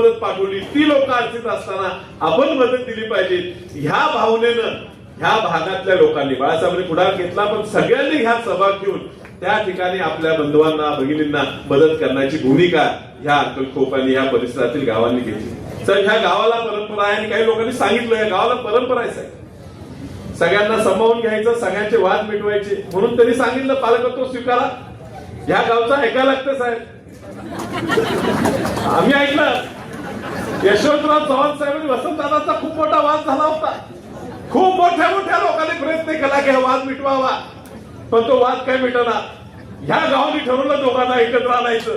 मदत पाठवली. ती लोक अडचणीत असताना आपण मदत दिली पाहिजे. ह्या भावनेनं ह्या भागातल्या लोकांनी बाळासाहेबांनी पुढाकार घेतला पण सगळ्यांनी ह्यात सहभाग घेऊन त्या ठिकाणी आपल्या बंधुवांना भगिनींना मदत करण्याची भूमिका ह्या अक्कलकोप आणि ह्या परिसरातील गावांनी घेतली. तर ह्या गावाला परंपरा आहे आणि काही लोकांनी सांगितलं या गावाला परंपरा आहे साहेब. सगळ्यांना समावून घ्यायचं सगळ्यांचे वाद मिटवायचे. म्हणून त्यांनी सांगितलं पालकत्व स्वीकारा. ह्या गावचा ऐकायला लागतं साहेब. आम्ही ऐकलं. यशवंतराव चव्हाण साहेब वसंतदादाचा खूप मोठा वाद झाला होता. खूप मोठ्या मोठ्या लोकांनी प्रयत्न केला की हा वाद मिटवावा. पण तो वाद काय मिटना ह्या गावाने ठरवलं दोघांना एकत्र आणायचं.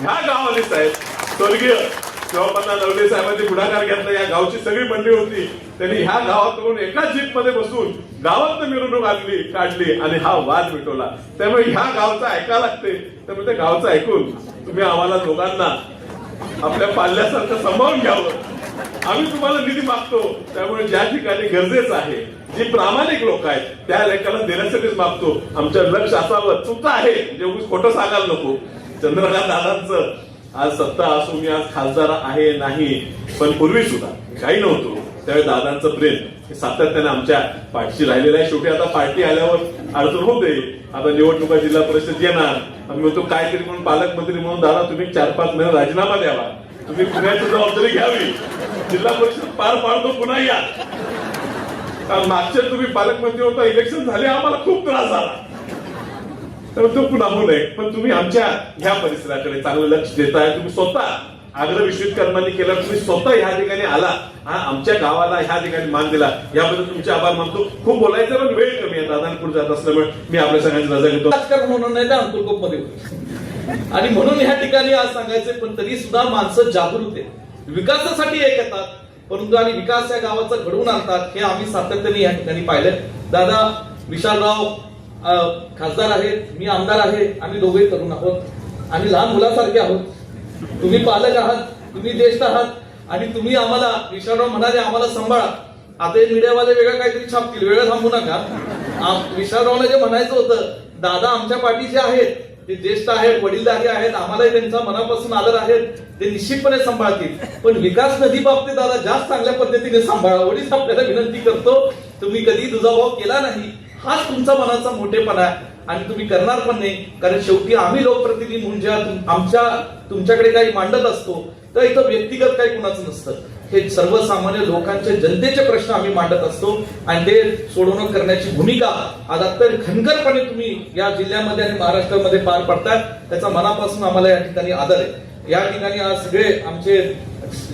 ह्या गावाने साहेब स्वर्गीय शिवपन्ना नवले साहेबांनी पुढाकार घेतला. या गावची सगळी मंडळी होती. त्यांनी ह्या गावातून एका जीपमध्ये बसून गावात मिरवणूक आणली काढली आणि हा वाद मिटवला. त्यामुळे ह्या गावचा ऐका लागते त्यामुळे त्या गावचं ऐकून तुम्ही आम्हाला दोघांना आपल्या पाल्यासारखं सांभाळून घ्यावं. आम्ही तुम्हाला निधी मागतो. त्यामुळे ज्या ठिकाणी गरजेचं आहे जी प्रामाणिक लोक आहेत त्या लेखाला देण्यासाठीच मागतो. आमच्या लक्ष असावं. चुका आहे. म्हणजे खोटं सांगायला नको. चंद्रकांत दादांचं आज सत्ता असून मी आज खासदार आहे नाही पण पूर्वी सुद्धा काही नव्हतो. त्यावेळी दादांचं प्रेम हे सातत्याने आमच्या पाठशी राहिलेलं आहे. शेवटी आता पार्टी आल्यावर अडचण होते. आता निवडणुका जिल्हा परिषद येणार. आम्ही म्हणतो काहीतरी म्हणून पालकमंत्री म्हणून दादा तुम्ही चार पाच महिने राजीनामा द्यावा. तुम्ही पुण्याची जबाबदारी घ्यावी. जिल्हा परिषद पार पाडतो पुन्हा या. कारण मागच्या तुम्ही पालकमंत्री होता इलेक्शन झाले आम्हाला खूप त्रास झाला. तर तो पुन्हा होऊ नये पण तुम्ही आमच्या ह्या परिसराकडे चांगलं लक्ष देताय तुम्ही स्वतः आग्रह विश्वित कर्मांनी केला तुम्ही स्वतः ह्या ठिकाणी आला. हा आमच्या गावाला ह्या ठिकाणी मान दिला. याबद्दल तुमचे आभार मानतो. खूप बोलायचं पण वेळ कमी आहे. दादांपूर जात असल्यामुळे मी आपल्या सगळ्यांची रजा घेतो. राजकारण म्हणून नाही तर मध्ये आणि म्हणून ह्या ठिकाणी आज सांगायचे पण तरी सुद्धा माणसं जागृत आहेत. विकासासाठी एक येतात परंतु आणि विकास या गावाचा घडवून आणतात हे आम्ही सातत्याने या ठिकाणी पाहिलं दादा विशालराव खासदार आहेत मी आमदार आहे आम्ही दोघे तरुण आहोत. आम्ही लहान मुलासारखे आहोत. तुम्ही पालक आहात तुम्ही ज्येष्ठ आहात आणि तुम्ही आम्हाला विशालराव म्हणाले आम्हाला सांभाळा. आता हे मीडियावाले वेगळं काहीतरी छापतील. वेगळं थांबू नका. आम- जे म्हणायचं होतं दादा आमच्या पाठीचे आहेत ते ज्येष्ठ आहेत वडीलधारी आहेत आम्हालाही त्यांचा मनापासून आदर आहेत ते निश्चितपणे सांभाळतील. पण विकास नदी बाबतीत दादा जास्त चांगल्या पद्धतीने सांभाळा. वडील आपल्याला विनंती करतो. तुम्ही कधी दुजाभाव केला नाही. हाच तुमचा मनाचा मोठेपणा आहे. आणि तुम्ही करणार पण नाही. कारण शेवटी आम्ही लोकप्रतिनिधी म्हणून जेव्हा आमच्या तुमच्याकडे काही मांडत असतो तर इथं व्यक्तिगत काही कुणाचं नसतं. हे सर्वसामान्य लोकांचे जनतेचे प्रश्न आम्ही मांडत असतो. आणि ते सोडवणूक करण्याची भूमिका आता तर खनकरपणे तुम्ही या जिल्ह्यामध्ये आणि महाराष्ट्रामध्ये पार पडताय. त्याचा मनापासून आम्हाला या ठिकाणी आदर आहे. या ठिकाणी आज सगळे आमचे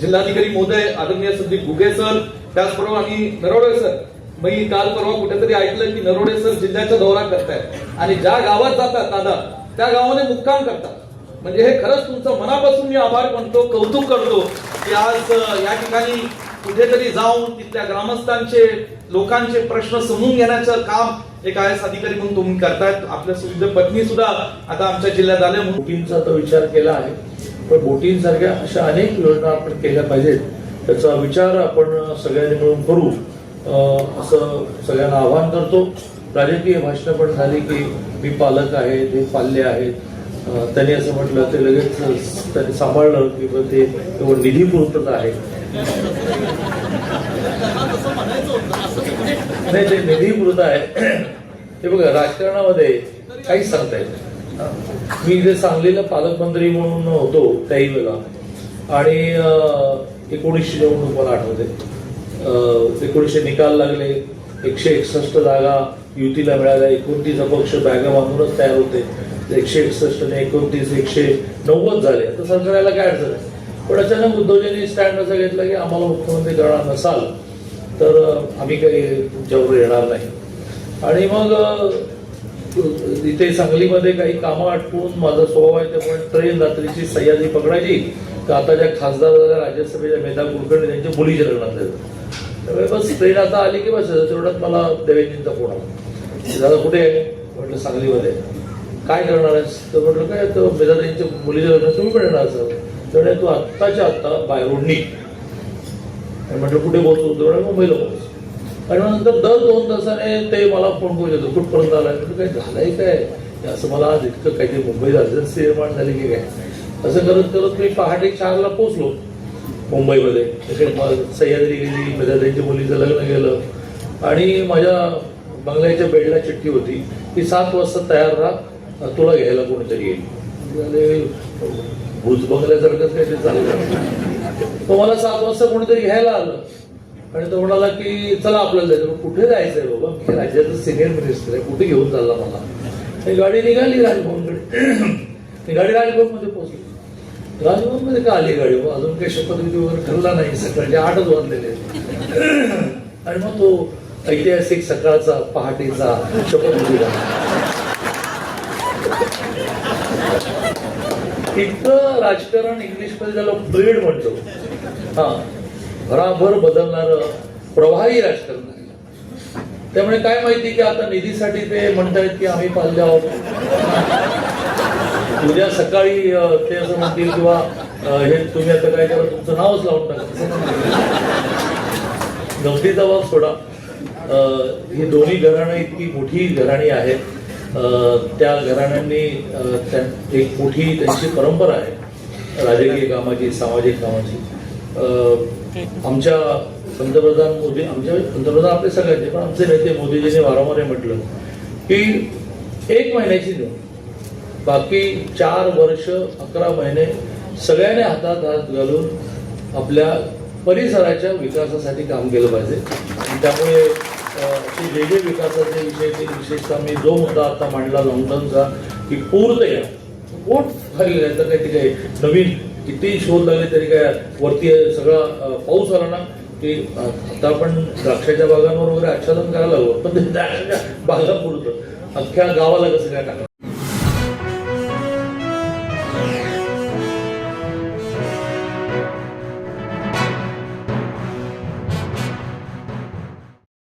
जिल्हाधिकारी महोदय आदरणीय संदीप गुगे सर त्याचबरोबर आणि नरवडे सर मी काल परवा कुठेतरी ऐकलं की नरोडे सर जिल्ह्याचा दौरा करतायत. आणि ज्या गावात जातात दादा त्या गावाने मुक्काम करतात. म्हणजे हे खरंच तुमचं मनापासून मी आभार मानतो कौतुक करतो की आज या ठिकाणी कुठेतरी जाऊन तिथल्या ग्रामस्थांचे लोकांचे प्रश्न समजून घेण्याचं काम एक आय एस अधिकारी म्हणून तुम्ही करतायत. आपल्या सुविध पत्नी सुद्धा आता आमच्या जिल्ह्यात आल्या म्हणून. बोटींचा तर विचार केला आहे पण बोटींसारख्या अशा अनेक योजना आपण केल्या पाहिजेत. त्याचा विचार आपण सगळ्यांनी मिळून करू. असं सगळ्यांना आवाहन करतो. राजकीय भाषणं पण झाली की मी पालक आहेत ते पाल्य आहेत. त्यांनी असं म्हटलं ते लगेच त्यांनी सांभाळलं की ते केवळ निधी पुरतच आहे. नाही ते निधी पुरत आहे. ते बघा राजकारणामध्ये काहीच सांगता येत मी इथे सांगलीला पालकमंत्री म्हणून होतो त्याही वेळेला आणि एकोणीसशे निवडणूक मला आठवते एकोणीसशे निकाल लागले. एकशे एकसष्ट जागा युतीला मिळाल्या. एकोणतीस अपक्ष बॅगा बांधूनच तयार होते. एकशे एकसष्ट ने एकोणतीस एकशे नव्वद झाले. तर सरकारला काय अडचण आहे? पण अचानक उद्धवजींनी स्टँड असा घेतला की आम्हाला मुख्यमंत्री करणार नसाल तर आम्ही काही तुमच्यावर येणार नाही. आणि मग इथे सांगलीमध्ये काही कामं आटपून माझा स्वभाव आहे त्यामुळे ट्रेन रात्रीची सह्याद्री पकडायची तर आता ज्या खासदार राज्यसभेच्या मेधा कुलकर्णी त्यांच्या मुलीच्या लग्नात जायचं त्यामुळे बस ट्रेन आता आली की बस तेवढ्यात मला देवेंद्रचा फोन आला. दादा कुठे आहे? म्हटलं सांगलीमध्ये. काय करणार आहेस? तर म्हटलं काय तर मेधा मुलीचं लग्न तुम्ही पण येणार सर तर तू आत्ताच्या आत्ता बाहेरून निघ. आणि म्हटलं कुठे पोहोचू? तेवढ्या मुंबईला पोहोच. आणि मग नंतर दर दोन तासाने ते मला फोन करू येतो कुठपर्यंत आलाय? म्हटलं काय झालंय काय? असं मला आज इतकं काहीतरी मुंबईत अर्जन्सी निर्माण झाली की काय. असं करत करत मी पहाटे चारला पोहोचलो. मुंबईमध्ये. सह्याद्री गेली त्यांच्या मुलीचं लग्न गेलं आणि माझ्या बंगल्याच्या बेडला चिठ्ठी होती की सात वाजता तयार राहा तुला घ्यायला कोणीतरी येईल. भूज बंगल्यासारखंच काही ते चाललं. तो मला सात वाजता कोणीतरी घ्यायला आलं. आणि तो म्हणाला की चला आपल्याला जायचं. कुठे कुठे आहे बाबा? मी राज्याचा सिनियर मिनिस्टर आहे. कुठे घेऊन चालला मला? ती गाडी निघाली राजभवनकडे. ती गाडी राजभवनमध्ये पोहोचली. राजभवनमध्ये का आली गाडी? अजून काही शपथविधी वगैरे ठरला नाही. सकाळचे आठच वाजलेले आणि मग तो ऐतिहासिक सकाळचा पहाटेचा शपथविधी इतकं राजकारण इंग्लिशमध्ये त्याला ब्रेड म्हणतो. हा. भराभर बदलणार प्रवाही राजकारण आहे. त्यामुळे काय माहिती की आता निधीसाठी ते म्हणतायत की आम्ही पाहिले आहोत. उद्या सकाळी ते असं म्हणतील किंवा हे तुम्ही आता काय करा तुमचं नावच लावून टाका. गमतीचा बाब सोडा. ही दोन्ही घराणं इतकी मोठी घराणी आहेत. त्या घराण्यांनी त्या- एक मोठी त्यांची परंपरा आहे. राजकीय कामाची सामाजिक कामाची. अं, आमच्या पंतप्रधान मोदी आमच्या पंतप्रधान आपले सगळ्यांचे पण आमचे नेते मोदीजींनी वारंवार म्हटलं की एक महिन्याची देऊन. बाकी चार वर्ष अकरा महिने सगळ्यांनी हातात हात घालून आपल्या परिसराच्या विकासासाठी काम केलं पाहिजे. त्यामुळे असे जे जे विकासाचे विषय ते विशेषतः मी जो मुद्दा आता मांडला लॉकडाऊनचा की पूर्ण या पोट खाली आहे तर काही ते काही नवीन किती शोध लागले तरी काय वरती सगळा पाऊस आला ना की आता आपण द्राक्षाच्या बागांवर वगैरे आच्छादन करायला हवं. पण ते द्राक्षाच्या बागा पुरतं. अख्ख्या गावाला कसं काय टाकलं